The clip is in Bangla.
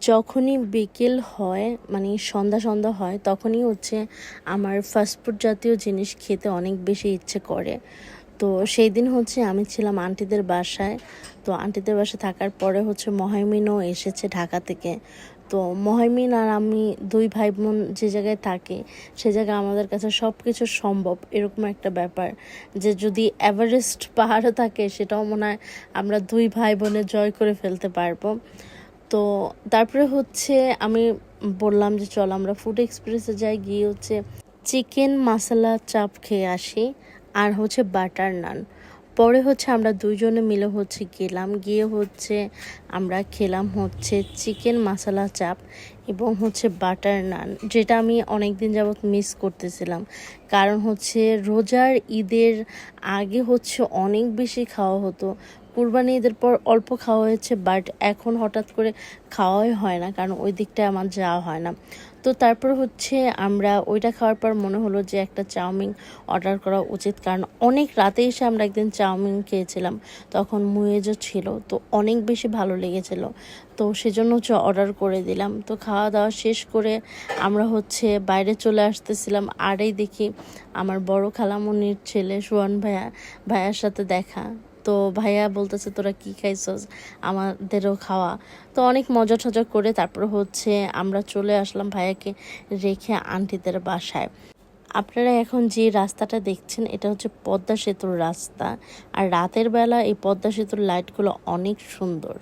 যখনই বিকেল হয় মানে সন্ধ্যা সন্ধ্যা হয়, তখনই হচ্ছে আমার ফাস্টফুড জাতীয় জিনিস খেতে অনেক বেশি ইচ্ছে করে। তো সেই দিন হচ্ছে আমি ছিলাম আন্টিদের বাসায়। তো আন্টিদের বাসায় থাকার পরে হচ্ছে মহাইমিনও এসেছে ঢাকা থেকে। তো মহাইমিন আর আমি দুই ভাই বোন যে জায়গায় থাকি, সে জায়গায় আমাদের কাছে সব কিছু সম্ভব, এরকম একটা ব্যাপার। যে যদি এভারেস্ট পাহাড়ও থাকে, সেটাও মনে হয় আমরা দুই ভাই বোনে জয় করে ফেলতে পারব। তো তারপরে হচ্ছে আমি বললাম যে চল আমরা ফুড এক্সপ্রেসে যাই, গিয়ে হচ্ছে চিকেন মশলা চাপ খেয়ে আসি আর হচ্ছে বাটার নান পরে হচ্ছে আমরা দুইজনে মিলে হচ্ছে গেলাম, গিয়ে হচ্ছে আমরা খেলাম হচ্ছে চিকেন মশলা চাপ এবং হচ্ছে বাটার নান যেটা আমি অনেক দিন যাবৎ মিস করতেছিলাম। কারণ হচ্ছে রোজার ঈদের আগে হচ্ছে অনেক বেশি খাওয়া হতো কুরবানি ঈদের পর অল্প খাওয়া হয়েছে বাট এখন হঠাৎ করে খাওয়াই হয় না, কারণ ওই দিকটায় আমার যাওয়া হয় না। তো তারপর হচ্ছে আমরা ওইটা খাওয়ার পর মনে হলো যে একটা চাউমিন অর্ডার করা উচিত, কারণ অনেক রাতে এসে আমরা একদিন চাউমিন খেয়েছিলাম, তখন মুয়েজও ছিল, তো অনেক বেশি ভালো লেগেছিল। তো সেজন্য হচ্ছে অর্ডার করে দিলাম। তো খাওয়া দাওয়া শেষ করে আমরা হচ্ছে বাইরে চলে আসতেছিলাম, আরেই দেখি আমার বড় খালামনির ছেলে সুয়ান ভাইয়া, ভাইয়ার সাথে দেখা। তো ভাইয়া বলতেছে, তোরা কি খাইছস? আমাদেরও খাওয়া। তো অনেক মজা টজা করে তারপর হচ্ছে আমরা চলে আসলাম ভাইয়াকে রেখে আন্টিদের বাসায়। আপনারা এখন যে রাস্তাটা দেখছেন, এটা হচ্ছে পদ্মা সেতুর রাস্তা। আর রাতের বেলা এই পদ্মা সেতুর লাইটগুলো অনেক সুন্দর।